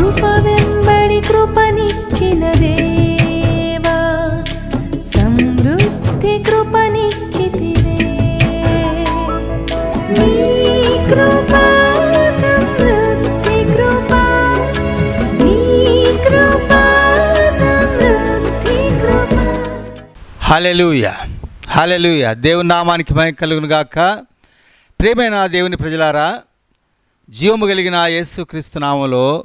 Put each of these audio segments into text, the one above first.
కృప వెంబడి కృపనిచ్చిన దేవా సమృద్ధి కృపనిచ్చితివే. నీ కృప సమృద్ధి కృప నీ కృప సమృద్ధి కృప. దేవుని నామానికి మహిమ కలుగును గాక. ప్రేమైన దేవుని ప్రజలారా జీవము కలిగిన యేసుక్రీస్తు నామంలో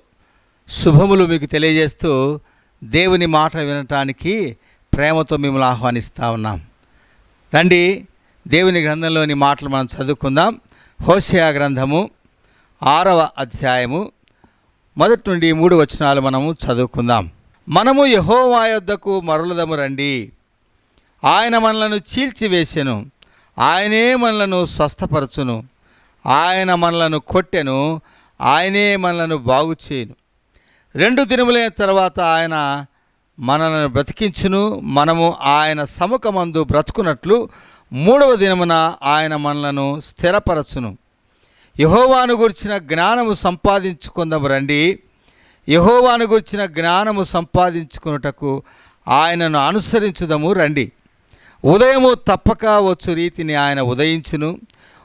శుభములు మీకు తెలియజేస్తూ దేవుని మాట వినటానికి ప్రేమతో మిమ్మల్ని ఆహ్వానిస్తూ ఉన్నాం. రండి దేవుని గ్రంథంలోని మాటలు మనం చదువుకుందాం. హోషయా గ్రంథము ఆరవ అధ్యాయము మొదటి నుండి మూడు వచనాలు మనము చదువుకుందాం. మనము యహోవా యొద్దకు మరలుదము రండి. ఆయన మనలను చీల్చివేసెను. ఆయనే మనలను స్వస్థపరచును. ఆయన మనలను కొట్టెను. ఆయనే మనలను బాగు చేయను రెండు దినములైన తర్వాత ఆయన మనలను బ్రతికించును మనము ఆయన సముఖమందు బ్రతుకున్నట్లు మూడవ దినమున ఆయన మనలను స్థిరపరచును. యహోవాను గురించిన జ్ఞానము సంపాదించుకుందాము రండి. యహోవాను గురించిన జ్ఞానము సంపాదించుకున్నటకు ఆయనను అనుసరించుదము రండి. ఉదయము తప్పక వచ్చు రీతిని ఆయన ఉదయించును.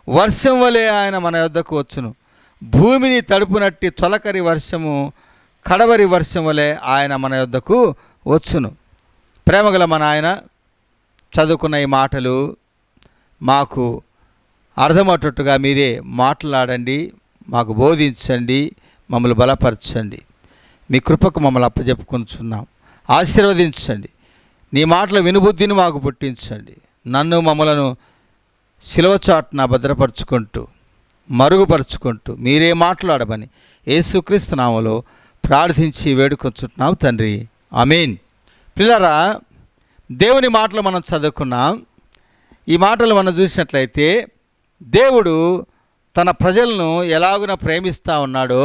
వర్షం వలె ఆయన మన యొద్దకు వచ్చును. భూమిని తడుపునట్టి తొలకరి వర్షము కడవరి వర్షం వలె ఆయన మన యొద్దకు వచ్చును. ప్రేమగల మన ఆయన చదువుకున్న ఈ మాటలు మాకు అర్థమయ్యేటట్టుగా మీరే మాట్లాడండి మాకు బోధించండి మమ్మల్ని బలపరచండి. మీ కృపకు మమ్మల్ని అప్పజెప్పుకుంటున్నాం ఆశీర్వదించండి. నీ మాటల వినుబుద్ధిని మాకు పుట్టించండి. నన్ను మమ్మలను శిలవచాటున భద్రపరుచుకుంటూ మరుగుపరుచుకుంటూ మీరే మాట్లాడమని యేసుక్రీస్తు నామలో ప్రార్థించి వేడుకొచ్చుతున్నాం తండ్రి. అమీన్ పిల్లరా దేవుని మాటలు మనం చదువుకున్నాం. ఈ మాటలు మనం చూసినట్లయితే దేవుడు తన ప్రజలను ఎలాగున ప్రేమిస్తూ ఉన్నాడో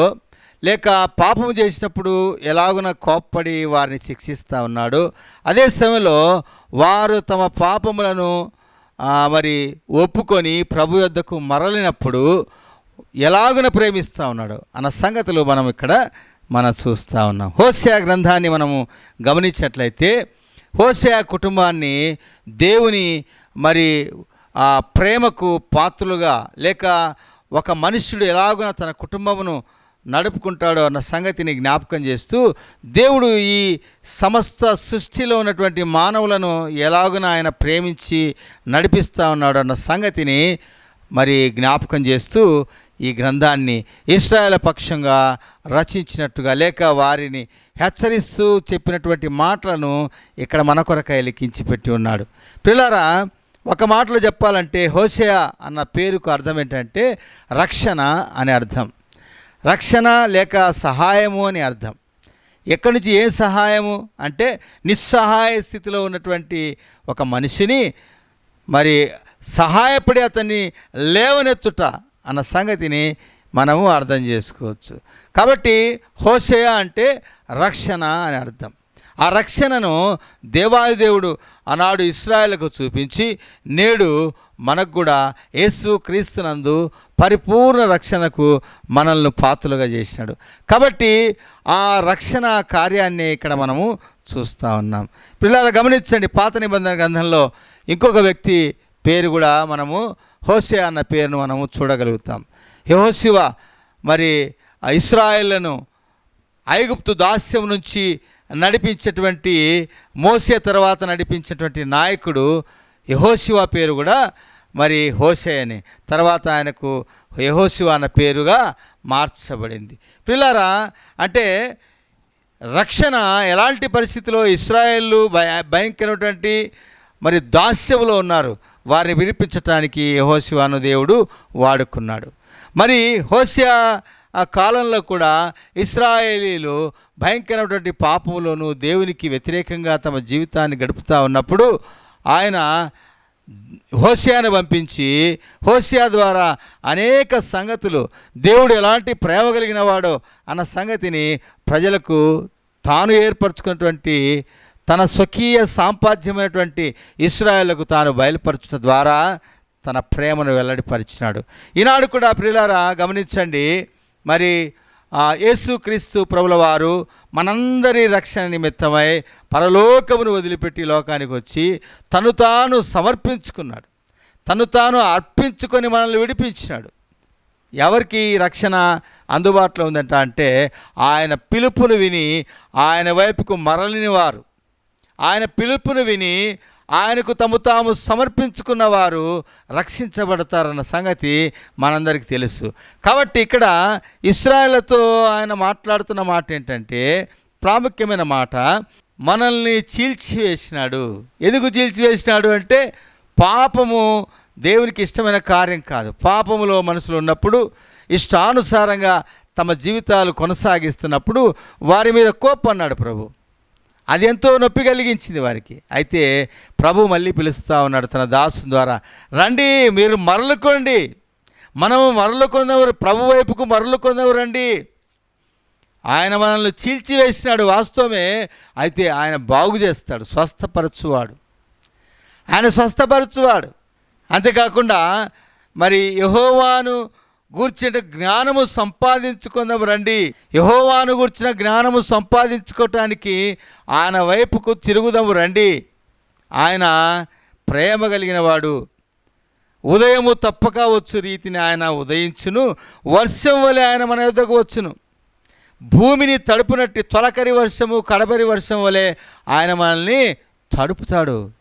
లేక పాపం చేసినప్పుడు ఎలాగున కోప్పడి వారిని శిక్షిస్తూ ఉన్నాడు అదే సమయంలో వారు తమ పాపములను మరి ఒప్పుకొని ప్రభు యొద్దకు మరలినప్పుడు ఎలాగున ప్రేమిస్తూ ఉన్నాడు అన్న సంగతులు మనం ఇక్కడ మనం చూస్తూ ఉన్నాం. హోసియా గ్రంథాన్ని మనము గమనించినట్లయితే హోసియా కుటుంబాన్ని దేవుని మరి ఆ ప్రేమకు పాత్రులుగా లేక ఒక మనుష్యుడు ఎలాగున తన కుటుంబమును నడుపుకుంటాడో అన్న సంగతిని జ్ఞాపకం చేస్తూ దేవుడు ఈ సమస్త సృష్టిలో ఉన్నటువంటి మానవులను ఎలాగున ఆయన ప్రేమించి నడిపిస్తూ ఉన్నాడు అన్న సంగతిని మరి జ్ఞాపకం చేస్తూ ఈ గ్రంథాన్ని ఇస్రాయల పక్షంగా రచించినట్టుగా లేక వారిని హెచ్చరిస్తూ చెప్పినటువంటి మాటలను ఇక్కడ మన కొరకై లిఖించి పెట్టి ఉన్నాడు. పిల్లరా ఒక మాటలో చెప్పాలంటే హోషయా అన్న పేరుకు అర్థం ఏంటంటే రక్షణ అని అర్థం. రక్షణ లేక సహాయము అని అర్థం. ఎక్కడి నుంచి ఏ సహాయము అంటే నిస్సహాయ స్థితిలో ఉన్నటువంటి ఒక మనిషిని మరి సహాయపడి అతన్ని లేవనెత్తుట అన్న సంగతిని మనము అర్థం చేసుకోవచ్చు. కాబట్టి హోషయ అంటే రక్షణ అని అర్థం. ఆ రక్షణను దేవాయుదేవుడు ఆనాడు ఇస్రాయేల్కు చూపించి నేడు మనకు కూడా యేసు క్రీస్తునందు పరిపూర్ణ రక్షణకు మనల్ని పాత్రలుగా చేసినాడు. కాబట్టి ఆ రక్షణ కార్యాన్ని ఇక్కడ మనము చూస్తూ ఉన్నాం. పిల్లలు గమనించండి పాత నిబంధన గ్రంథంలో ఇంకొక వ్యక్తి పేరు కూడా మనము హోసే అన్న పేరును మనము చూడగలుగుతాం. యహోశివ మరి ఇస్రాయేళ్ళను ఐగుప్తు దాస్యం నుంచి నడిపించేటువంటి మోసే తర్వాత నడిపించేటువంటి నాయకుడు యహోశివ పేరు కూడా మరి హోసే అని తర్వాత ఆయనకు యహోశివ అన్న పేరుగా మార్చబడింది. పిల్లారా అంటే రక్షణ ఎలాంటి పరిస్థితిలో ఇస్రాయేళ్ళు భయ భయంకరమైనటువంటి మరి దాస్యంలో ఉన్నారు? వారిని వినిపించటానికి యహోశివాను దేవుడు వాడుకున్నాడు. మరి హోసియా ఆ కాలంలో కూడా ఇస్రాయేలీలు భయంకరమైనటువంటి పాపంలోనూ దేవునికి వ్యతిరేకంగా తమ జీవితాన్ని గడుపుతూ ఉన్నప్పుడు ఆయన హోసియాను పంపించి హోసియా ద్వారా అనేక సంగతులు దేవుడు ఎలాంటి ప్రేమ కలిగిన వాడో అన్న సంగతిని ప్రజలకు తాను ఏర్పరచుకున్నటువంటి తన స్వకీయ సాంపాద్యమైనటువంటి ఇస్రాయలకు తాను బయలుపరచడం ద్వారా తన ప్రేమను వెల్లడిపరిచినాడు. ఈనాడు కూడా ప్రియులారా గమనించండి మరి యేసుక్రీస్తు ప్రభుల వారు మనందరి రక్షణ నిమిత్తమై పరలోకమును వదిలిపెట్టి లోకానికి వచ్చి తను తాను సమర్పించుకున్నాడు. తను తాను అర్పించుకొని మనల్ని విడిపించినాడు. ఎవరికి రక్షణ అందుబాటులో ఉందంట అంటే ఆయన పిలుపును విని ఆయన వైపుకు మరలిని వారు. ఆయన పిలుపును విని ఆయనకు తము తాము సమర్పించుకున్న వారు రక్షించబడతారన్న సంగతి మనందరికీ తెలుసు. కాబట్టి ఇక్కడ ఇస్రాయలతో ఆయన మాట్లాడుతున్న మాట ఏంటంటే ప్రాముఖ్యమైన మాట మనల్ని చీల్చివేసినాడు. ఎందుకు చీల్చివేసినాడు అంటే పాపము దేవునికి ఇష్టమైన కార్యం కాదు. పాపములో మనసులో ఉన్నప్పుడు ఇష్టానుసారంగా తమ జీవితాలు కొనసాగిస్తున్నప్పుడు వారి మీద కోపన్నాడు ప్రభు. అది ఎంతో నొప్పి కలిగించింది వారికి. అయితే ప్రభు మళ్ళీ పిలుస్తూ ఉన్నాడు తన దాసు ద్వారా రండి మీరు మరలుకోండి. మనము మరలు ప్రభు వైపుకు మరలు రండి ఆయన మనల్ని చీల్చివేసినాడు వాస్తవమే అయితే ఆయన బాగు చేస్తాడు స్వస్థపరచువాడు. ఆయన స్వస్థపరచువాడు. అంతేకాకుండా మరి యహోవాను గూర్చిన జ్ఞానము సంపాదించుకుందాం రండి. యహోవాను గూర్చిన జ్ఞానము సంపాదించుకోవటానికి ఆయన వైపుకు తిరుగుదాము రండి. ఆయన ప్రేమ కలిగిన వాడు ఉదయము తప్పక వచ్చు రీతిని ఆయన ఉదయించును. వర్షం వలె ఆయన మన యొద్దకు వచ్చును. భూమిని తడుపునట్టి తొలకరి వర్షము కడబరి వర్షం వలె ఆయన మనల్ని తడుపుతాడు.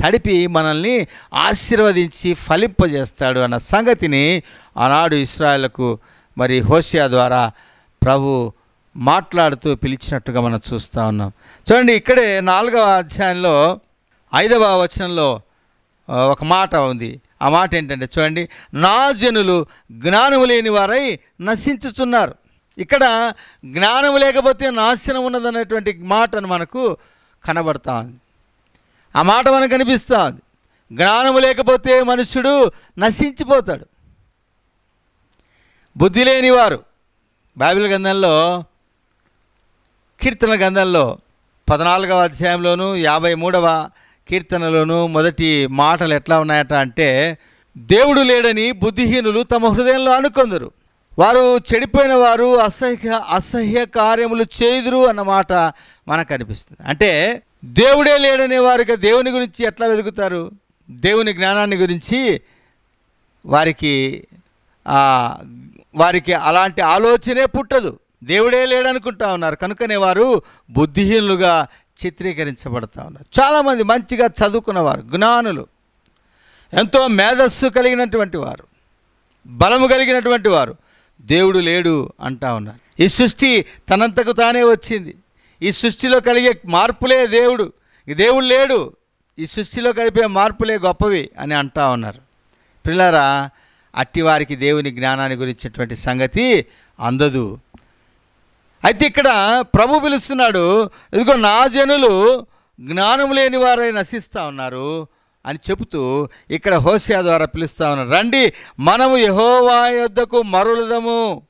తడిపి మనల్ని ఆశీర్వదించి ఫలింపజేస్తాడు అన్న సంగతిని ఆనాడు ఇస్రాయలకు మరి హోషియా ద్వారా ప్రభు మాట్లాడుతూ పిలిచినట్టుగా మనం చూస్తూ ఉన్నాం. చూడండి ఇక్కడే నాలుగవ అధ్యాయంలో ఐదవ వచనంలో ఒక మాట ఉంది. ఆ మాట ఏంటంటే చూడండి నా జనులు జ్ఞానము లేని వారై నశించుచున్నారు. ఇక్కడ జ్ఞానం లేకపోతే నాశనం ఉన్నదనేటువంటి మాటను మనకు కనబడతా ఉంది. ఆ మాట మనకు కనిపిస్తుంది జ్ఞానము లేకపోతే మనుష్యుడు నశించిపోతాడు. బుద్ధి లేనివారు బైబిల్ గ్రంథంలో కీర్తన గ్రంథంలో పద్నాలుగవ అధ్యాయంలోను యాభై మూడవ కీర్తనలోను మొదటి మాటలు ఎట్లా ఉన్నాయట అంటే దేవుడు లేడని బుద్ధిహీనులు తమ హృదయంలో అనుకొందరు. వారు చెడిపోయిన వారు అసహ్య అసహ్య కార్యములు చేయుదురు అన్న మాట మనకు అనిపిస్తుంది. అంటే దేవుడే లేడనే వారికి దేవుని గురించి ఎట్లా వెతుకుతారు? దేవుని జ్ఞానాన్ని గురించి వారికి వారికి అలాంటి ఆలోచనే పుట్టదు. దేవుడే లేడనుకుంటా ఉన్నారు. కనుకనే వారు బుద్ధిహీనులుగా చిత్రీకరించబడతా ఉన్నారు. చాలామంది మంచిగా చదువుకున్నవారు జ్ఞానులు ఎంతో మేధస్సు కలిగినటువంటి వారు బలము కలిగినటువంటి వారు దేవుడు లేడు అంటా ఉన్నారు. ఈ సృష్టి తనంతకు తానే వచ్చింది. ఈ సృష్టిలో కలిగే మార్పులే దేవుడు. దేవుడు లేడు. ఈ సృష్టిలో కలిపే మార్పులే గొప్పవి అని అంటా ఉన్నారు. పిల్లరా అట్టి వారికి దేవుని జ్ఞానాన్ని గురించినటువంటి సంగతి అందదు. అయితే ఇక్కడ ప్రభు పిలుస్తున్నాడు ఇదిగో నా జనులు జ్ఞానం లేని వారై నశిస్తూ ఉన్నారు అని చెబుతూ ఇక్కడ హోసియా ద్వారా పిలుస్తా ఉన్నారు. రండి మనము యహోవా యొద్దకు మరులదము.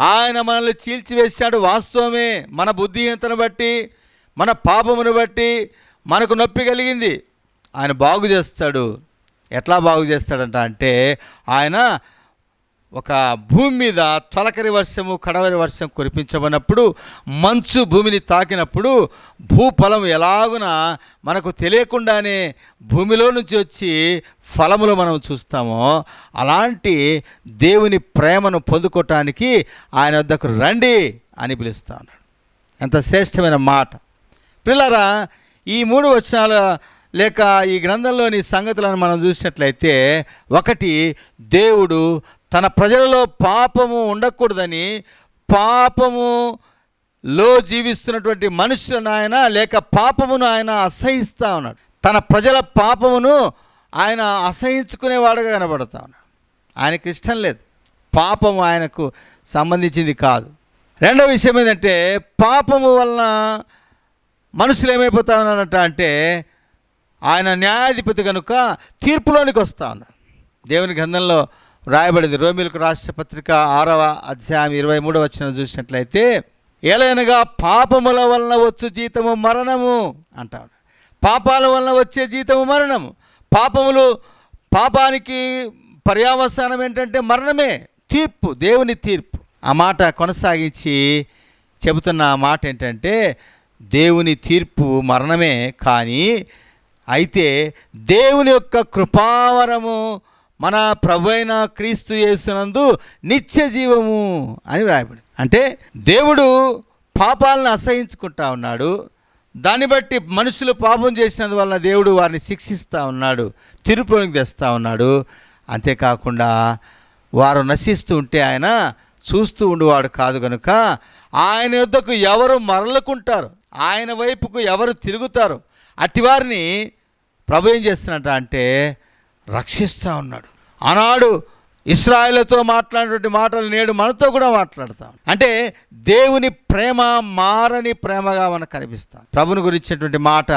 ఆయన మనల్ని చీల్చివేశాడు వాస్తవమే. మన బుద్ధిహీనతను బట్టి మన పాపమును బట్టి మనకు నొప్పి కలిగింది. ఆయన బాగు చేస్తాడు. ఎట్లా బాగు చేస్తాడంట అంటే ఆయన ఒక భూమి మీద తొలకరి వర్షము కడవరి వర్షం కురిపించబడినప్పుడు మంచు భూమిని తాకినప్పుడు భూఫలం ఎలాగున మనకు తెలియకుండానే భూమిలో నుంచి వచ్చి ఫలములు మనం చూస్తామో అలాంటి దేవుని ప్రేమను పొందుకోవటానికి ఆయన వద్దకు రండి అని పిలుస్తాను ఎంత శ్రేష్టమైన మాట. పిల్లరా ఈ మూడు వచనాల లేక ఈ గ్రంథంలోని సంగతులను మనం చూసినట్లయితే ఒకటి దేవుడు తన ప్రజలలో పాపము ఉండకూడదని పాపములో జీవిస్తున్నటువంటి మనుషులను ఆయన లేక పాపమును ఆయన అసహిస్తూ ఉన్నాడు. తన ప్రజల పాపమును ఆయన అసహించుకునేవాడుగా కనబడతా ఉన్నాడు. ఆయనకు ఇష్టం లేదు. పాపము ఆయనకు సంబంధించింది కాదు. రెండో విషయం ఏంటంటే పాపము వలన మనుషులు ఏమైపోతా ఉన్నారంట అంటే ఆయన న్యాయాధిపతి కనుక తీర్పులోనికి వస్తా ఉన్నారు దేవుని గ్రంథంలో రాయబడింది. రోమిలకు రాష్ట్ర పత్రిక ఆరవ అధ్యాయం ఇరవై మూడవ వచ్చిన చూసినట్లయితే ఏలైనగా పాపముల వలన వచ్చు జీతము మరణము అంటాం పాపాల వలన వచ్చే జీతము మరణము. పాపములు పాపానికి పర్యావసానం ఏంటంటే మరణమే తీర్పు దేవుని తీర్పు. ఆ మాట కొనసాగించి చెబుతున్న మాట ఏంటంటే దేవుని తీర్పు మరణమే కానీ అయితే దేవుని యొక్క కృపావరము మన ప్రభు అయిన క్రీస్తు చేస్తున్నందు నిత్య జీవము అని వ్రాయబడింది. అంటే దేవుడు పాపాలను అసహించుకుంటా ఉన్నాడు. దాన్ని బట్టి మనుషులు పాపం చేసినందువలన దేవుడు వారిని శిక్షిస్తూ ఉన్నాడు. తిరుపులోకి తెస్తూ ఉన్నాడు. అంతేకాకుండా వారు నశిస్తూ ఉంటే ఆయన చూస్తూ ఉండేవాడు కాదు కనుక ఆయన యొద్దకు ఎవరు మరలుకుంటారు. ఆయన వైపుకు ఎవరు తిరుగుతారు. అట్టివారిని ప్రభు ఏం చేస్తున్నట అంటే రక్షిస్తూ ఉన్నాడు. ఆనాడు ఇస్రాయలతో మాట్లాడినటువంటి మాటలు నేడు మనతో కూడా మాట్లాడతాం. అంటే దేవుని ప్రేమ మారని ప్రేమగా మనకు కనిపిస్తాం. ప్రభుని గురించినటువంటి మాట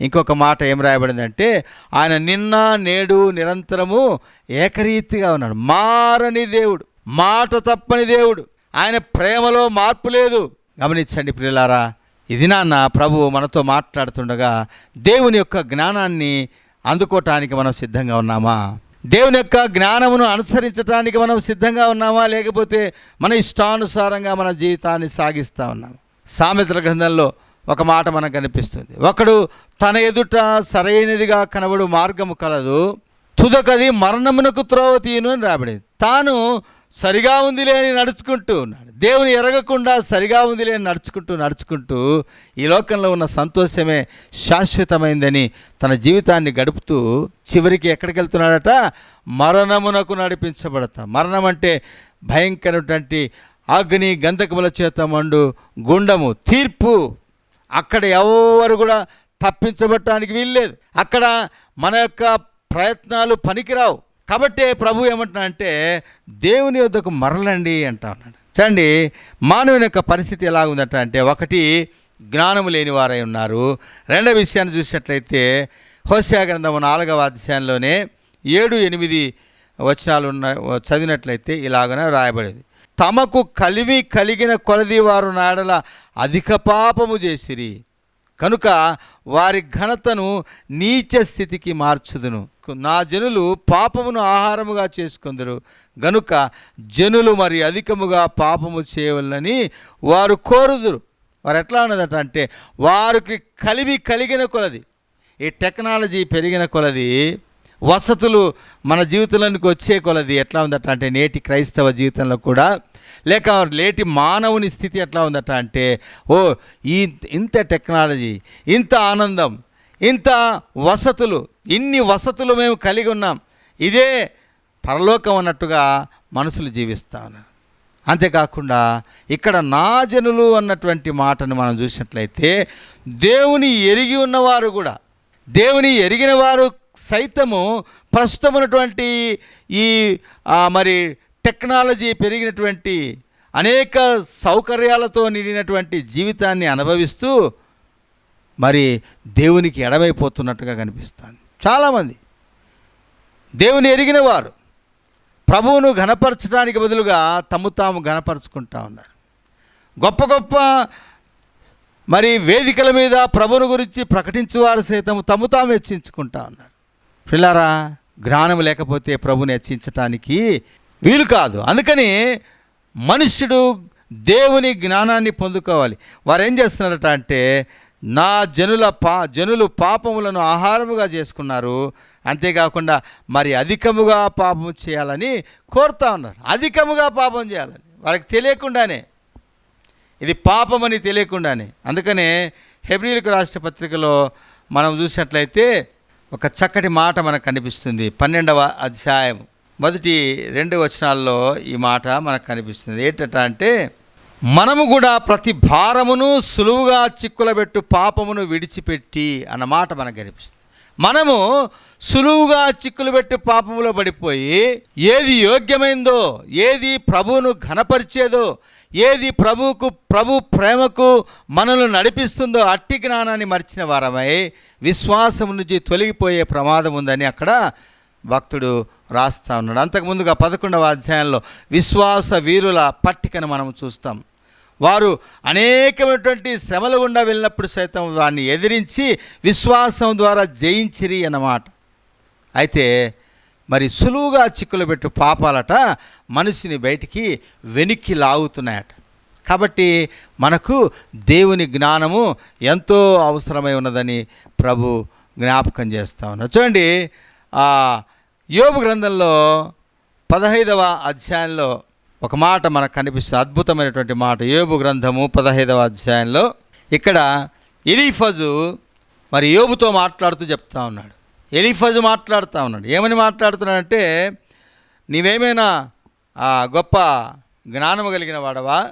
ఇంకొక మాట ఏం రాయబడిందంటే ఆయన నిన్న నేడు నిరంతరము ఏకరీతిగా ఉన్నాడు. మారని దేవుడు మాట తప్పని దేవుడు. ఆయన ప్రేమలో మార్పు లేదు. గమనించండి ప్రియులారా ఇది నాన్న ప్రభు మనతో మాట్లాడుతుండగా దేవుని యొక్క జ్ఞానాన్ని అందుకోవటానికి మనం సిద్ధంగా ఉన్నామా? దేవుని యొక్క జ్ఞానమును అనుసరించడానికి మనం సిద్ధంగా ఉన్నామా? లేకపోతే మన ఇష్టానుసారంగా మన జీవితాన్ని సాగిస్తూ ఉన్నాము? సామెతల గ్రంథంలో ఒక మాట మనకు కనిపిస్తుంది. ఒకడు తన ఎదుట సరైనదిగా కనబడు మార్గము కలదు. తుదకది మరణమునకు త్రోవతీయును అని రాబడింది తాను సరిగా ఉందిలే అని నడుచుకుంటూ ఉన్నాడు. దేవుని ఎరగకుండా సరిగా ఉందిలే అని నడుచుకుంటూ నడుచుకుంటూ ఈ లోకంలో ఉన్న సంతోషమే శాశ్వతమైందని తన జీవితాన్ని గడుపుతూ చివరికి ఎక్కడికి వెళ్తున్నాడట మరణమునకు నడిపించబడతా. మరణం అంటే భయంకరటువంటి అగ్ని గంధకముల చేత మండు గుండము తీర్పు. అక్కడ ఎవరు కూడా తప్పించబట్టడానికి వీల్లేదు. అక్కడ మన యొక్క ప్రయత్నాలు పనికిరావు. కాబట్టి ప్రభు ఏమంటున్నా అంటే దేవుని వద్దకు మరలండి అంటా ఉన్నాడు. చూడండి మానవుని యొక్క పరిస్థితి ఎలా ఉందట అంటే ఒకటి జ్ఞానము లేని వారై ఉన్నారు. రెండవ విషయాన్ని చూసినట్లయితే హోస్యా గ్రంథము నాలుగవ అధ్యాయంలోనే ఏడు ఎనిమిది వచనాలు ఉన్న చదివినట్లయితే ఇలాగనే రాయబడేది. తమకు కలివి కలిగిన కొలది వారు నాడల అధిక పాపము చేసిరి. కనుక వారి ఘనతను నీచ స్థితికి మార్చుదును. నా జనులు పాపమును ఆహారముగా చేసుకుందరు. గనుక జనులు మరి అధికముగా పాపము చేయవలని వారు కోరుదురు. వారు ఎట్లా ఉన్నదట అంటే వారికి కలివి కలిగిన కొలది. ఈ టెక్నాలజీ పెరిగిన కొలది వసతులు మన జీవితంలోనికి వచ్చే కొలది ఎట్లా ఉందట అంటే నేటి క్రైస్తవ జీవితంలో కూడా లేక లేటి మానవుని స్థితి ఎట్లా ఉందట అంటే ఓ ఈ ఇంత టెక్నాలజీ ఇంత ఆనందం ఇంత వసతులు ఇన్ని వసతులు మేము కలిగి ఉన్నాం. ఇదే పరలోకం అన్నట్టుగా మనుషులు జీవిస్తా ఉన్నారు. అంతేకాకుండా ఇక్కడ నా జనులు అన్నటువంటి మాటను మనం చూసినట్లయితే దేవుని ఎరిగి ఉన్నవారు కూడా దేవుని ఎరిగిన వారు సైతము ప్రస్తుతం ఉన్నటువంటి ఈ మరి టెక్నాలజీ పెరిగినటువంటి అనేక సౌకర్యాలతో నిండినటువంటి జీవితాన్ని అనుభవిస్తూ మరి దేవునికి ఎడమైపోతున్నట్టుగా కనిపిస్తుంది. చాలామంది. దేవుని ఎరిగిన వారు. ప్రభువును ఘనపరచడానికి బదులుగా తమ్ము తాము ఘనపరుచుకుంటా ఉన్నారు. గొప్ప గొప్ప మరి వేదికల మీద ప్రభువుని గురించి ప్రకటించేవారు సైతం తమ్ము తాము హెచ్చించుకుంటా ఉన్నారు. పిల్లారా జ్ఞానం లేకపోతే ప్రభుని హెచ్చించటానికి వీలు కాదు. అందుకని మనుష్యుడు దేవుని జ్ఞానాన్ని పొందుకోవాలి. వారు ఏం చేస్తున్నారట అంటే నా జనుల పా జనులు పాపములను ఆహారముగా చేసుకున్నారు. అంతేకాకుండా మరి అధికముగా పాపం చేయాలని కోరుతా ఉన్నారు. అధికముగా పాపం చేయాలని. వారికి తెలియకుండానే. ఇది పాపమని తెలియకుండానే. అందుకనే హెబ్రిలకు రాష్ట్ర పత్రికలో మనం చూసినట్లయితే ఒక చక్కటి మాట మనకు కనిపిస్తుంది. పన్నెండవ అధ్యాయం మొదటి రెండు వచనాల్లో ఈ మాట మనకు కనిపిస్తుంది. ఏంటట అంటే మనము కూడా ప్రతి భారమును సులువుగా చిక్కులబెట్టు పాపమును విడిచిపెట్టి అన్న మాట మనకు కనిపిస్తుంది. మనము సులువుగా చిక్కులు పెట్టి పాపములో పడిపోయి ఏది యోగ్యమైందో ఏది ప్రభువును ఘనపరిచేదో ఏది ప్రభువుకు ప్రభు ప్రేమకు మనల్ని నడిపిస్తుందో అట్టి జ్ఞానాన్ని మర్చిన వారమై విశ్వాసం నుంచి తొలగిపోయే ప్రమాదం ఉందని అక్కడ భక్తుడు రాస్తా ఉన్నాడు. అంతకుముందుగా పదకొండవ అధ్యాయంలో విశ్వాస వీరుల పట్టికను మనం చూస్తాం. వారు అనేకమైనటువంటి శ్రమల గుండా వెళ్ళినప్పుడు సైతం వారిని ఎదిరించి విశ్వాసం ద్వారా జయించిరి అన్నమాట. అయితే మరి సులువుగా చిక్కులు పెట్టు పాపాలట మనిషిని బయటికి వెనక్కి లాగుతున్నాయట. కాబట్టి మనకు దేవుని జ్ఞానము ఎంతో అవసరమై ఉన్నదని ప్రభు జ్ఞాపకం చేస్తా ఉన్నారు. చూడండి ఆ యోబు గ్రంథంలో పదహైదవ అధ్యాయంలో ఒక మాట మనకు కనిపిస్తుంది. అద్భుతమైనటువంటి మాట. యోబు గ్రంథము పదహైదవ అధ్యాయంలో ఇక్కడ ఎలీఫజు మరి యోబుతో మాట్లాడుతూ చెప్తా ఉన్నాడు. ఎలీఫజు మాట్లాడుతూ ఉన్నాడు. ఏమని మాట్లాడుతున్నాడంటే నీవేమైనా ఆ గొప్ప జ్ఞానము కలిగిన వాడవా?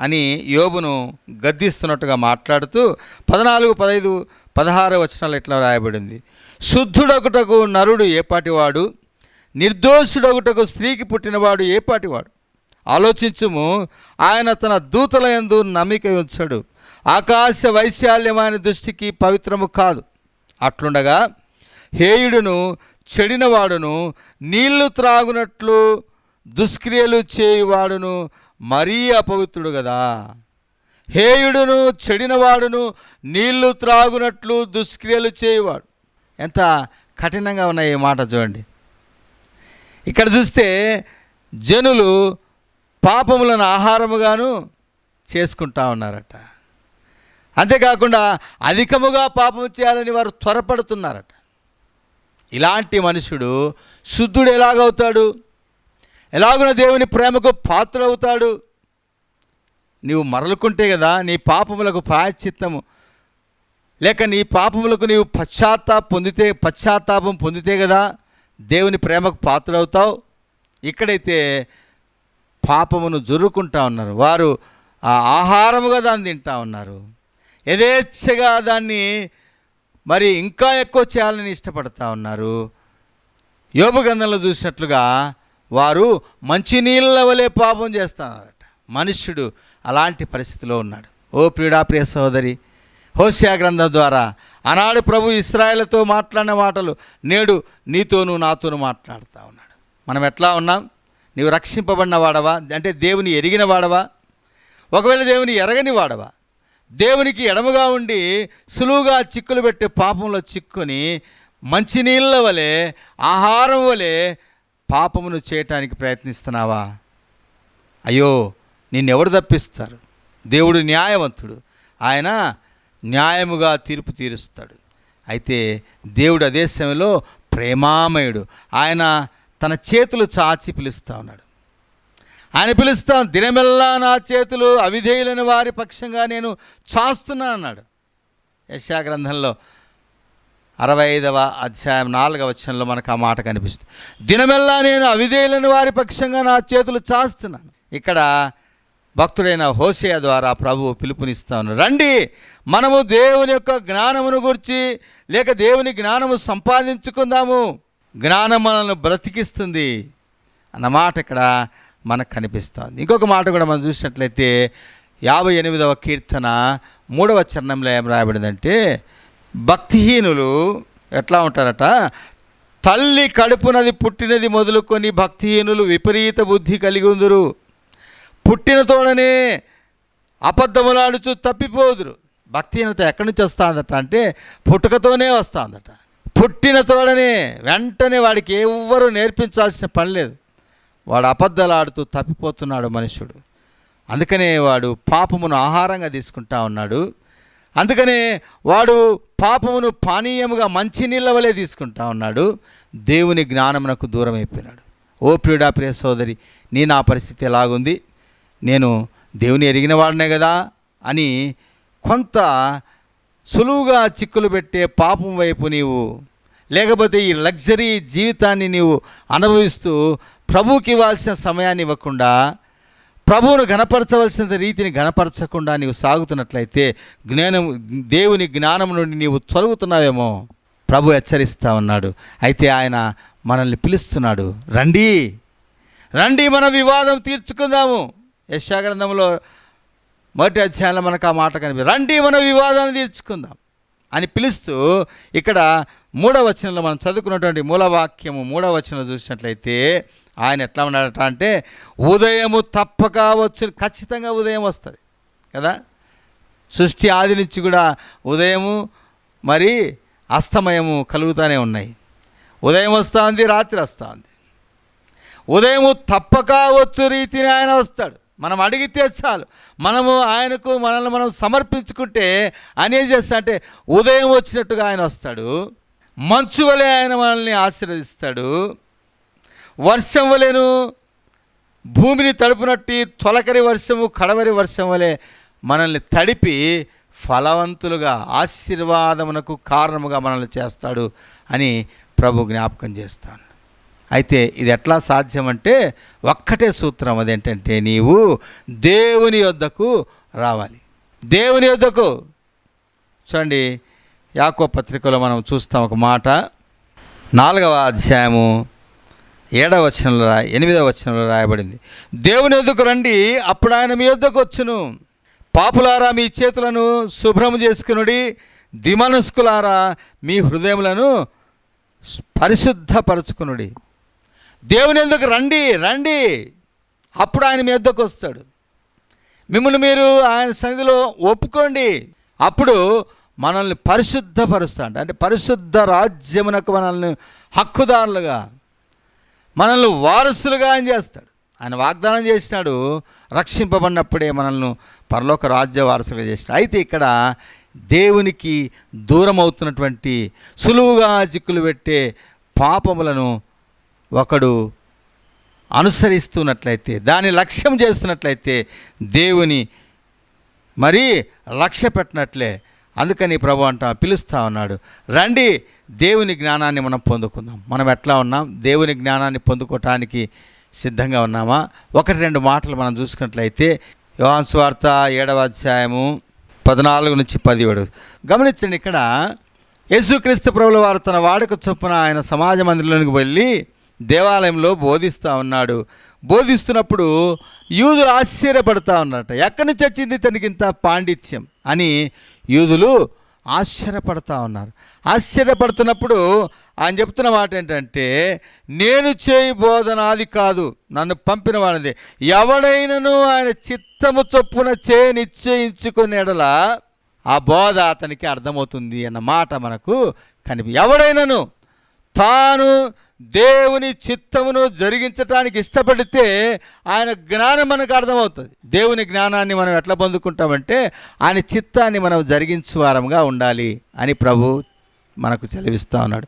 అని యోబును గద్దిస్తున్నట్టుగా మాట్లాడుతూ పద్నాలుగు పదహైదు పదహారు వచనాలు ఇట్లా రాయబడింది. శుద్ధుడొకటకు నరుడు ఏపాటివాడు నిర్దోషుడొకటకు స్త్రీకి పుట్టినవాడు ఏపాటివాడు ఆలోచించుము ఆయన తన దూతల ఎందు నమ్మిక ఉంచడు. ఆకాశ వైశాల్యమైన దృష్టికి పవిత్రము కాదు. అట్లుండగా హేయుడును చెడినవాడును నీళ్ళు త్రాగునట్లు దుష్క్రియలు చేయువాడును మరీ అపవిత్రుడు కదా హేయుడును చెడినవాడును నీళ్ళు త్రాగునట్లు దుష్క్రియలు చేయువాడు. ఎంత కఠినంగా ఉన్నాయి ఈ మాట చూడండి. ఇక్కడ చూస్తే జనులు పాపములను ఆహారముగాను చేసుకుంటా ఉన్నారట. అంతేకాకుండా అధికముగా పాపం చేయాలని వారు త్వరపడుతున్నారట. ఇలాంటి మనుషుడు శుద్ధుడు ఎలాగవుతాడు? ఎలాగున దేవుని ప్రేమకు పాత్రుడవుతాడు నీవు మరలుకుంటే కదా నీ పాపములకు ప్రాయశ్చిత్తము లేక నీ పాపములకు నీవు పశ్చాత్తాప పొందితే పశ్చాత్తాపం పొందితే కదా దేవుని ప్రేమకు పాత్రవుతావు. ఇక్కడైతే పాపమును జుర్రుకుంటా ఉన్నారు. వారు ఆ ఆహారముగా దాన్ని తింటా ఉన్నారు. యథేచ్ఛగా దాన్ని మరి ఇంకా ఎక్కువ చేయాలని ఇష్టపడతా ఉన్నారు. యోబు గ్రంథంలో చూసినట్లుగా వారు మంచినీళ్ళ వలె పాపం చేస్తున్నారట మనుష్యుడు అలాంటి పరిస్థితిలో ఉన్నాడు. ఓ ప్రియుడా ప్రియ సహోదరి హోసియా గ్రంథం ద్వారా ఆనాడు ప్రభు ఇస్రాయలతో మాట్లాడిన మాటలు నేడు నీతోనూ నాతోనూ మాట్లాడుతూ ఉన్నాడు. మనం ఎట్లా ఉన్నాం? నీవు రక్షింపబడిన వాడవా? అంటే దేవుని ఎరిగిన వాడవా? ఒకవేళ దేవుని ఎరగని వాడవా? దేవునికి ఎడముగా ఉండి సులువుగా చిక్కులు పెట్టి పాపంలో చిక్కుని మంచినీళ్ళ వలె ఆహారం వలె పాపమును చేయటానికి ప్రయత్నిస్తున్నావా? అయ్యో నిన్నెవరు తప్పిస్తారు? దేవుడు న్యాయవంతుడు. ఆయన న్యాయముగా తీర్పు తీరుస్తాడు. అయితే దేవుడు అదే సమయంలో ప్రేమామయుడు. ఆయన తన చేతులు చాచి పిలుస్తూ ఉన్నాడు. ఆయన పిలుస్తాం దినమెల్లా నా చేతులు అవిధేయులైన వారి పక్షంగా నేను చాస్తున్నా అన్నాడు. యశా గ్రంథంలో అరవై ఐదవ అధ్యాయం నాలుగవ వచనంలో మనకు ఆ మాట కనిపిస్తుంది. దినమెల్లా నేను అవిధేయులైన వారి పక్షంగా నా చేతులు చాస్తున్నాను. ఇక్కడ భక్తుడైన హోసేయ ద్వారా ప్రభువు పిలుపునిస్తాను రండి మనము దేవుని యొక్క జ్ఞానమును గురించి లేక దేవుని జ్ఞానము సంపాదించుకుందాము. జ్ఞానం మనల్ని బ్రతికిస్తుంది అన్న మాట ఇక్కడ మనకు కనిపిస్తుంది. ఇంకొక మాట కూడా మనం చూసినట్లయితే యాభై ఎనిమిదవ కీర్తన మూడవ చరణంలో ఏం రాయబడిందంటే భక్తిహీనులు ఎట్లా ఉంటారట? తల్లి కడుపునది పుట్టినది మొదలుకొని భక్తిహీనులు విపరీత బుద్ధి కలిగి ఉందురు. పుట్టిన తోడనే అబద్ధములాడుచు తప్పిపోదురు. భక్తిహీనత ఎక్కడి నుంచి వస్తుందట అంటే పుట్టుకతోనే వస్తుందట. పుట్టిన తోడనే వెంటనే వాడికి ఎవ్వరూ నేర్పించాల్సిన పని లేదు. వాడు అబద్ధాలాడుతూ తప్పిపోతున్నాడు మనుషుడు. అందుకనే వాడు పాపమును ఆహారంగా తీసుకుంటా ఉన్నాడు. అందుకనే వాడు పాపమును పానీయముగా మంచినీళ్ళ వలె తీసుకుంటా ఉన్నాడు. దేవుని జ్ఞానమునకు దూరం అయిపోయినాడు ఓ ప్రియుడా ప్రియ సోదరి నీ నా పరిస్థితి ఎలాగుంది? నేను దేవుని ఎరిగిన వాడినే కదా అని కొంత సులువుగా చిక్కులు పెట్టే పాపం వైపు నీవు లేకపోతే ఈ లగ్జరీ జీవితాన్ని నీవు అనుభవిస్తూ ప్రభువుకి ఇవ్వాల్సిన సమయాన్ని ఇవ్వకుండా ప్రభువును గణపరచవలసిన రీతిని గణపరచకుండా నీవు సాగుతున్నట్లయితే జ్ఞానం దేవుని జ్ఞానం నుండి నీవు తొలగుతున్నావేమో ప్రభు హెచ్చరిస్తా ఉన్నాడు. అయితే ఆయన మనల్ని పిలుస్తున్నాడు రండి రండి మన వివాదం తీర్చుకుందాము. యశాగ్రంథంలో మొదటి అధ్యాయంలో మనకు ఆ మాట కనిపి రండి మన వివాదాన్ని తీర్చుకుందాం అని పిలుస్తూ ఇక్కడ మూడవ వచనంలో మనం చదువుకున్నటువంటి మూలవాక్యము మూడవ వచనంలో చూసినట్లయితే ఆయన ఎట్లా ఉన్నాడట అంటే ఉదయము తప్పక వచ్చు ఖచ్చితంగా ఉదయం వస్తుంది. కదా? సృష్టి ఆది నుంచి కూడా ఉదయము మరి అస్తమయము కలుగుతూనే ఉన్నాయి. ఉదయం వస్తూ ఉంది రాత్రి వస్తూ ఉంది ఉదయము తప్పక వచ్చు రీతిని ఆయన వస్తాడు. మనం అడిగితే చాలు. మనము ఆయనకు మనల్ని మనం సమర్పించుకుంటే ఆయన ఏం చేస్తా అంటే ఉదయం వచ్చినట్టుగా ఆయన వస్తాడు. మంచు వలె ఆయన మనల్ని ఆశీర్వదిస్తాడు. వర్షం వలెను భూమిని తడుపునట్టి తొలకరి వర్షము కడవరి వర్షం వలె మనల్ని తడిపి ఫలవంతులుగా ఆశీర్వాదమునకు కారణముగా మనల్ని చేస్తాడు అని ప్రభు జ్ఞాపకం చేస్తాను. అయితే ఇది ఎట్లా సాధ్యమంటే ఒక్కటే సూత్రం అదేంటంటే నీవు దేవుని యొద్దకు రావాలి. దేవుని యొద్దకు. చూడండి యాకో పత్రికలో మనం చూస్తాం ఒక మాట. నాలుగవ అధ్యాయము ఏడవ వచనంలో రా ఎనిమిదవ వచనంలో రాయబడింది. దేవుని యొద్దకు రండి అప్పుడు ఆయన మీ యొద్దకు వచ్చును. పాపులారా మీ చేతులను శుభ్రం చేసుకునుడి. దిమనస్కులారా మీ హృదయములను పరిశుద్ధపరచుకునుడి. దేవుని ఎందుకు రండి రండి. అప్పుడు ఆయన మీ ఎద్దకు వస్తాడు. మిమ్మల్ని మీరు ఆయన సన్నిధిలో ఒప్పుకోండి. అప్పుడు మనల్ని పరిశుద్ధపరుస్తాడు. అంటే పరిశుద్ధ రాజ్యమునకు మనల్ని హక్కుదారులుగా మనల్ని వారసులుగా ఆయన చేస్తాడు. ఆయన వాగ్దానం చేసినాడు రక్షింపబడినప్పుడే మనల్ని పరలోక రాజ్య వారసులుగా చేసినాడు. అయితే ఇక్కడ దేవునికి దూరం అవుతున్నటువంటి సులువుగా చిక్కులు పెట్టే పాపములను ఒకడు అనుసరిస్తున్నట్లయితే దాన్ని లక్ష్యం చేస్తున్నట్లయితే దేవుని మరి లక్ష్య పెట్టినట్లే. అందుకని ప్రభు అంట పిలుస్తా ఉన్నాడు. రండి దేవుని జ్ఞానాన్ని మనం పొందుకుందాం. మనం ఎట్లా ఉన్నాం? దేవుని జ్ఞానాన్ని పొందుకోవటానికి సిద్ధంగా ఉన్నామా? ఒకటి రెండు మాటలు మనం చూసుకున్నట్లయితే యోహాన్ స్వార్త ఏడవ అధ్యాయము పద్నాలుగు నుంచి పదిహేడు. గమనించండి ఇక్కడ యేసుక్రీస్తు ప్రభుల వారు తన వాడుక చొప్పున ఆయన సమాజ మందిరంలోనికి వెళ్ళి దేవాలయంలో బోధిస్తూ ఉన్నాడు. బోధిస్తున్నప్పుడు యూదులు ఆశ్చర్యపడతా ఉన్నట ఎక్కడి నుంచి వచ్చింది తనకి ఇంత పాండిత్యం? అని యూదులు ఆశ్చర్యపడతా ఉన్నారు. ఆశ్చర్యపడుతున్నప్పుడు ఆయన చెప్తున్న మాట ఏంటంటే నేను చేయి బోధన అది కాదు నన్ను పంపిన వాడిది. ఎవడైనను ఆయన చిత్తము చొప్పున చేయి నిశ్చయించుకుని ఎడల ఆ బోధ అతనికి అర్థమవుతుంది అన్న మాట మనకు కనిపి ఎవడైనను తాను దేవుని చిత్తమును జరిగించటానికి ఇష్టపడితే ఆయన జ్ఞానం మనకు అర్థమవుతుంది. దేవుని జ్ఞానాన్ని మనం ఎట్లా పొందుకుంటామంటే ఆయన చిత్తాన్ని మనం జరిగించువారంగా ఉండాలి అని ప్రభు మనకు చెలవిస్తూ ఉన్నాడు.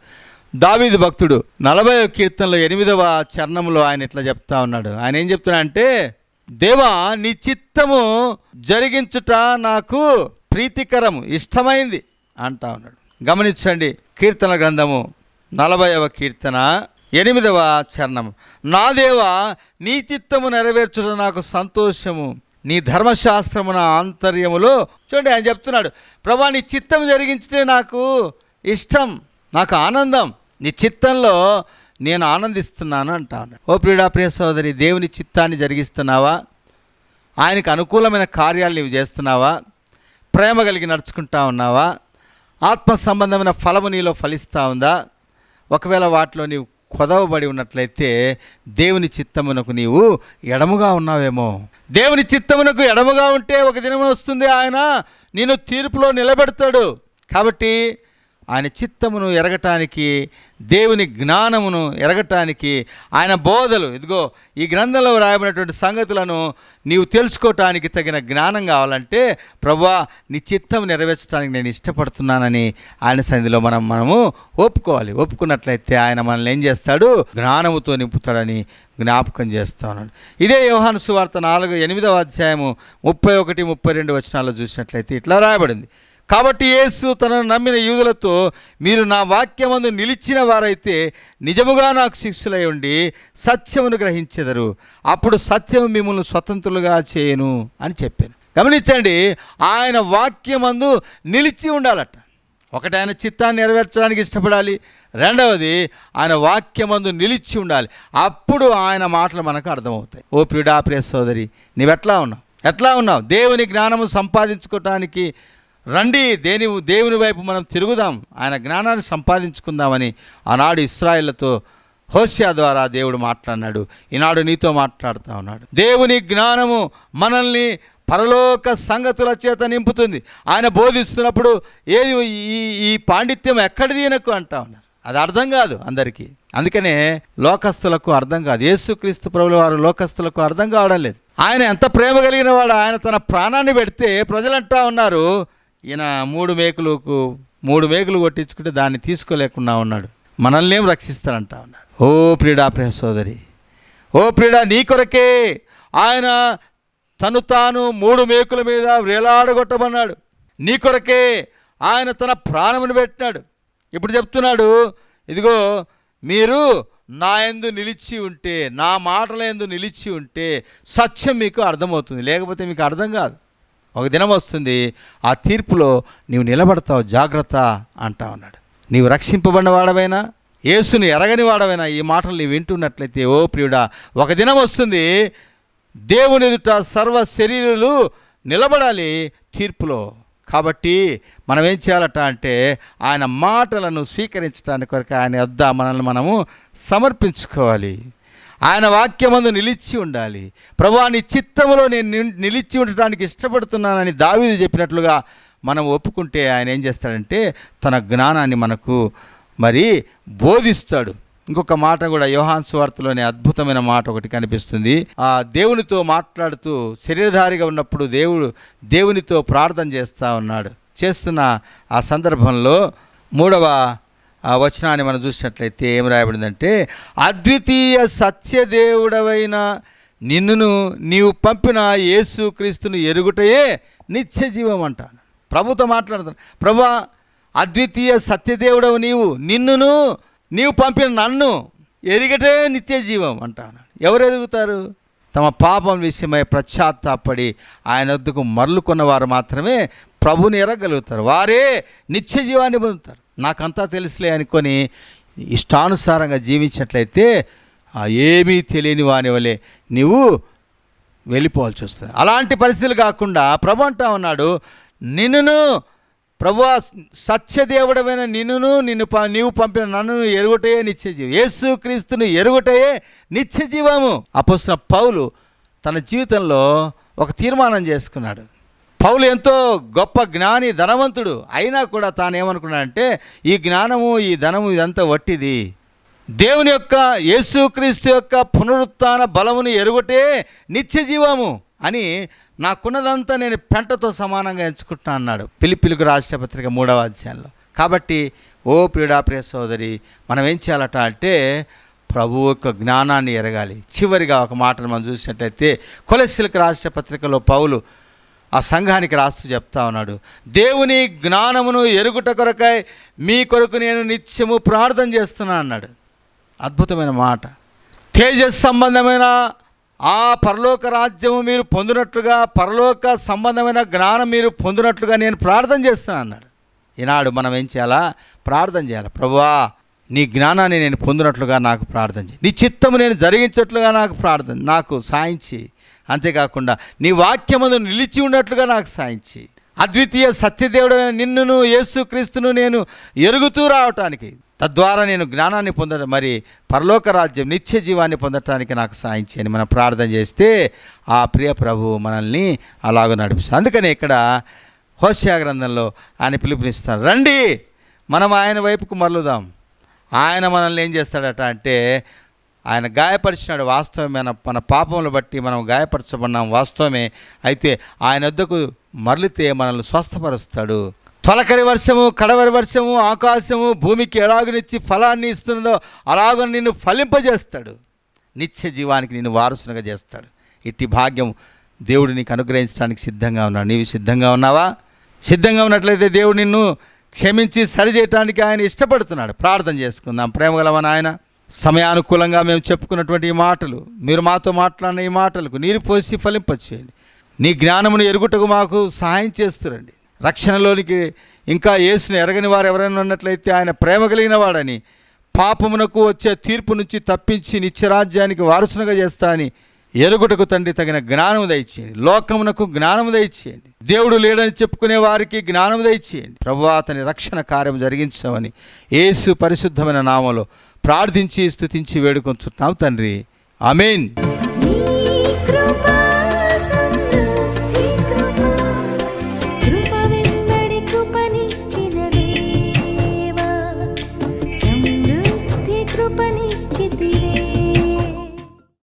దావీదు భక్తుడు నలభై కీర్తనలో ఎనిమిదవ చరణంలో ఆయన ఇట్లా చెప్తా ఉన్నాడు. ఆయన ఏం చెప్తున్నా అంటే దేవా నీ చిత్తము జరిగించుట నాకు ప్రీతికరము ఇష్టమైంది అంటా ఉన్నాడు. గమనించండి కీర్తన గ్రంథము నలభైవ కీర్తన ఎనిమిదవ చరణం. నా దేవా నీ చిత్తము నెరవేర్చుట నాకు సంతోషము. నీ ధర్మశాస్త్రము నా ఆంతర్యములో చూడండి ఆయన చెప్తున్నాడు. ప్రభా నీ చిత్తం జరిగించితే నాకు ఇష్టం నాకు ఆనందం. నీ చిత్తంలో నేను ఆనందిస్తున్నాను అంటాను ఓ ప్రియుడా ప్రియ సోదరి దేవుని చిత్తాన్ని జరిగిస్తున్నావా? ఆయనకు అనుకూలమైన కార్యాలు నీవు చేస్తున్నావా? ప్రేమ కలిగి నడుచుకుంటా ఉన్నావా? ఆత్మ సంబంధమైన ఫలము నీలో ఫలిస్తూ ఉందా? ఒకవేళ వాటిలో నీవు కొదవబడి ఉన్నట్లయితే దేవుని చిత్తమునకు నీవు ఎడముగా ఉన్నావేమో. దేవుని చిత్తమునకు ఎడముగా ఉంటే ఒక దినం వస్తుంది ఆయన. నేను తీర్పులో నిలబెడతాడు. కాబట్టి ఆయన చిత్తమును ఎరగటానికి దేవుని జ్ఞానమును ఎరగటానికి ఆయన బోధలు. ఇదిగో ఈ గ్రంథంలో రాయబడినటువంటి సంగతులను నీవు తెలుసుకోవటానికి తగిన జ్ఞానం కావాలంటే ప్రభా నీ చిత్తం నెరవేర్చడానికి నేను ఇష్టపడుతున్నానని ఆయన సన్నిధిలో మనం మనము ఒప్పుకోవాలి. ఒప్పుకున్నట్లయితే ఆయన మనల్ని ఏం చేస్తాడు? జ్ఞానముతో నింపుతాడని జ్ఞాపకం చేస్తాను ఇదే యోహాను సువార్త నాలుగు ఎనిమిదవ అధ్యాయము ముప్పై ఒకటి ముప్పై రెండు వచనాల్లో చూసినట్లయితే ఇట్లా రాయబడింది. కాబట్టి యేసు తనను నమ్మిన యూదులతో మీరు నా వాక్యమందు నిలిచిన వారైతే నిజముగా నాకు శిష్యులై ఉండి సత్యమును గ్రహించెదరు. అప్పుడు సత్యం మిమ్మల్ని స్వతంత్రులుగా చేయను అని చెప్పాను. గమనించండి ఆయన వాక్యమందు నిలిచి ఉండాలట. ఒకటి ఆయన చిత్తాన్ని నెరవేర్చడానికి ఇష్టపడాలి. రెండవది ఆయన వాక్యమందు నిలిచి ఉండాలి. అప్పుడు ఆయన మాటలు మనకు అర్థమవుతాయి. ఓ ప్రియుడా ప్రియ సోదరి నీవెట్లా ఉన్నావు? ఎట్లా ఉన్నావు? దేవుని జ్ఞానము సంపాదించుకోవటానికి రండి దేని దేవుని వైపు మనం తిరుగుదాం ఆయన జ్ఞానాన్ని సంపాదించుకుందామని ఆనాడు ఇస్రాయిళ్ళతో హోస్యా ద్వారా దేవుడు మాట్లాడినాడు. ఈనాడు నీతో మాట్లాడుతూ ఉన్నాడు. దేవుని జ్ఞానము మనల్ని పరలోక సంగతుల చేత నింపుతుంది. ఆయన బోధిస్తున్నప్పుడు ఏది ఈ ఈ పాండిత్యం ఎక్కడిది నాకు అంటా ఉన్నారు. అది అర్థం కాదు అందరికీ. అందుకనే లోకస్తులకు అర్థం కాదు. యేసుక్రీస్తు ప్రభుల వారు లోకస్తులకు అర్థం కావడం లేదు. ఆయన ఎంత ప్రేమ కలిగిన వాడు ఆయన తన ప్రాణాన్ని పెడితే ప్రజలంటా ఉన్నారు ఈయన మూడు మేకులకు మూడు మేకులు కొట్టించుకుంటే దాన్ని తీసుకోలేకుండా ఉన్నాడు. మనల్ని ఏం రక్షిస్తారంటా ఉన్నాడు ఓ ప్రియుడా ప్రియ సోదరి ఓ ప్రియుడా నీ కొరకే ఆయన తను తాను మూడు మేకుల మీద వేలాడగొట్టమన్నాడు. నీ కొరకే ఆయన తన ప్రాణమును పెట్టినాడు. ఇప్పుడు చెప్తున్నాడు ఇదిగో మీరు నా ఎందు నిలిచి ఉంటే నా మాటల ఎందు నిలిచి ఉంటే సత్యం మీకు అర్థమవుతుంది. లేకపోతే మీకు అర్థం కాదు. ఒక దినం వస్తుంది ఆ తీర్పులో నీవు నిలబడతావు జాగ్రత్త అంటా ఉన్నాడు. నీవు రక్షింపబడిన వాడవైనా యేసుని ఎరగని వాడవైనా ఈ మాటలు నీవు వింటున్నట్లయితే ఓ ప్రియుడా ఒక దినం వస్తుంది దేవుని ఎదుట సర్వ శరీరులు నిలబడాలి తీర్పులో. కాబట్టి మనం ఏం చేయాలట అంటే ఆయన మాటలను స్వీకరించడానికి కొరకు ఆయన వద్ద మనల్ని మనము సమర్పించుకోవాలి. ఆయన వాక్యమందు నిలిచి ఉండాలి. ప్రభా నీ చిత్తములో నేను నిలిచి ఉండటానికి ఇష్టపడుతున్నానని దావీదు చెప్పినట్లుగా మనం ఒప్పుకుంటే ఆయన ఏం చేస్తాడంటే తన జ్ఞానాన్ని మనకు మరి బోధిస్తాడు. ఇంకొక మాట కూడా యోహాన్ స్వార్థలోనే అద్భుతమైన మాట ఒకటి కనిపిస్తుంది. ఆ దేవునితో మాట్లాడుతూ శరీరధారిగా ఉన్నప్పుడు దేవుడు దేవునితో ప్రార్థన చేస్తూ ఉన్నాడు. చేస్తున్న ఆ సందర్భంలో మూడవ ఆ వచనాన్ని మనం చూసినట్లయితే ఏం రాయబడిందంటే అద్వితీయ సత్యదేవుడవైన నిన్నును నీవు పంపిన యేసు క్రీస్తును ఎరుగుటయే నిత్య జీవం అంటాను. ప్రభుతో మాట్లాడతాను ప్రభా అద్వితీయ సత్యదేవుడవు నీవు. నిన్నును నీవు పంపిన నన్ను ఎరిగటే నిత్య జీవం అంటాను. ఎవరు ఎదుగుతారు తమ పాపం విషయమై పశ్చాత్తాపడి ఆయన వద్దకు మరలుకున్న వారు మాత్రమే ప్రభుని ఎరగలుగుతారు. వారే నిత్య జీవాన్ని పొందుతారు. నాకంతా తెలుసులే అనుకొని ఇష్టానుసారంగా జీవించినట్లయితే ఏమీ తెలియని వాని వలె నీవు వెళ్ళిపోవాల్సి వస్తుంది. అలాంటి పరిస్థితులు కాకుండా ప్రభు అంటా ఉన్నాడు నిన్నును ప్రభు సత్యదేవుడమైన నిన్నును నిన్ను ప నీవు పంపిన నన్ను ఎరుగుటయే నిత్య జీవం. యేసు క్రీస్తును ఎరుగుటయే నిత్య జీవము. పౌలు తన జీవితంలో ఒక తీర్మానం చేసుకున్నాడు. పౌలు ఎంతో గొప్ప జ్ఞాని ధనవంతుడు. అయినా కూడా తాను ఏమనుకున్నాడంటే ఈ జ్ఞానము ఈ ధనము ఇదంతా వట్టిది. దేవుని యొక్క యేసుక్రీస్తు యొక్క పునరుత్థాన బలమును ఎరుగుటే నిత్య జీవము అని నాకున్నదంతా నేను పెంటతో సమానంగా ఎంచుకుంటున్నా అన్నాడు. పిలిపిలుగు రాష్ట్ర పత్రిక మూడవ అధ్యాయంలో. కాబట్టి ఓ ప్రియుడా ప్రియ సోదరి మనం ఏం చేయాలట అంటే ప్రభు యొక్క జ్ఞానాన్ని ఎరగాలి. చివరిగా ఒక మాటను మనం చూసినట్లయితే కొలసిలకు రాష్ట్ర పత్రికలో పౌలు ఆ సంఘానికి రాస్తూ చెప్తా ఉన్నాడు. దేవుని జ్ఞానమును ఎరుగుట కొరకై మీ కొరకు నేను నిత్యము ప్రార్థన చేస్తున్నా అన్నాడు. అద్భుతమైన మాట. తేజస్ సంబంధమైన ఆ పరలోక రాజ్యము మీరు పొందినట్లుగా పరలోక సంబంధమైన జ్ఞానం మీరు పొందినట్లుగా నేను ప్రార్థన చేస్తాను అన్నాడు. ఈనాడు మనం ఏం చేయాలా? ప్రార్థన చేయాలి? ప్రభువా నీ జ్ఞానాన్ని నేను పొందినట్లుగా నాకు ప్రార్థన చేయి. నీ చిత్తము నేను జరిగించట్లుగా నాకు ప్రార్థన నాకు సాయించి అంతేకాకుండా నీ వాక్యమును నిలిచి ఉన్నట్లుగా నాకు సాయించి అద్వితీయ సత్యదేవుడైన నిన్నును యేసుక్రీస్తును నేను ఎరుగుతూ రావటానికి తద్వారా నేను జ్ఞానాన్ని పొందడం మరి పరలోక రాజ్యం నిత్య జీవాన్ని పొందటానికి నాకు సాయం చేయని మనం ప్రార్థన చేస్తే ఆ ప్రియ ప్రభు మనల్ని అలాగ నడిపిస్తాం అందుకని ఇక్కడ హోస్యా గ్రంథంలో ఆయన పిలుపునిస్తాడు రండి మనం ఆయన వైపుకు మరలుదాం. ఆయన మనల్ని ఏం చేస్తాడట అంటే ఆయన గాయపరిచినాడు వాస్తవమే. మన మన పాపములు బట్టి మనం గాయపరచబడినాం వాస్తవమే. అయితే ఆయన వద్దకు మరలితే మనల్ని స్వస్థపరుస్తాడు. తొలకరి వర్షము కడవరి వర్షము ఆకాశము భూమికి ఎలాగనిచ్చి ఫలాన్ని ఇస్తున్నదో అలాగ నిన్ను ఫలింపజేస్తాడు. నిత్య జీవానికి నిన్ను వారసునిగా చేస్తాడు. ఇట్టి భాగ్యం దేవుడు నీకు అనుగ్రహించడానికి సిద్ధంగా ఉన్నాడు. నీవు సిద్ధంగా ఉన్నావా? సిద్ధంగా ఉన్నట్లయితే దేవుడు నిన్ను క్షమించి సరిచేయటానికి ఆయన ఇష్టపడుతున్నాడు. ప్రార్థన చేసుకుందాం. ప్రేమగలవని ఆయన సమయానుకూలంగా మేము చెప్పుకున్నటువంటి ఈ మాటలు మీరు మాతో మాట్లాడిన ఈ మాటలకు నీరు పోసి ఫలింపచేయండి. నీ జ్ఞానమును ఎరుగుటకు మాకు సహాయం చేస్తురండి. రక్షణలోనికి ఇంకా యేసుని ఎరగని వారు ఎవరైనా ఉన్నట్లయితే ఆయన ప్రేమ కలిగిన వాడని పాపమునకు వచ్చే తీర్పు నుంచి తప్పించి నిత్యరాజ్యానికి వారసునగా చేస్తా అని ఎరుగుటకు తండ్రి తగిన జ్ఞానము దయచేయండి. లోకమునకు జ్ఞానము దయచేయండి. దేవుడు లేడని చెప్పుకునే వారికి జ్ఞానము దయచేయండి. ప్రభు అతని రక్షణ కార్యం జరిగించమని యేసు పరిశుద్ధమైన నామలో ప్రార్థించి స్థుతించి వేడుకొంచున్నాం తండ్రి. ఆమెన్.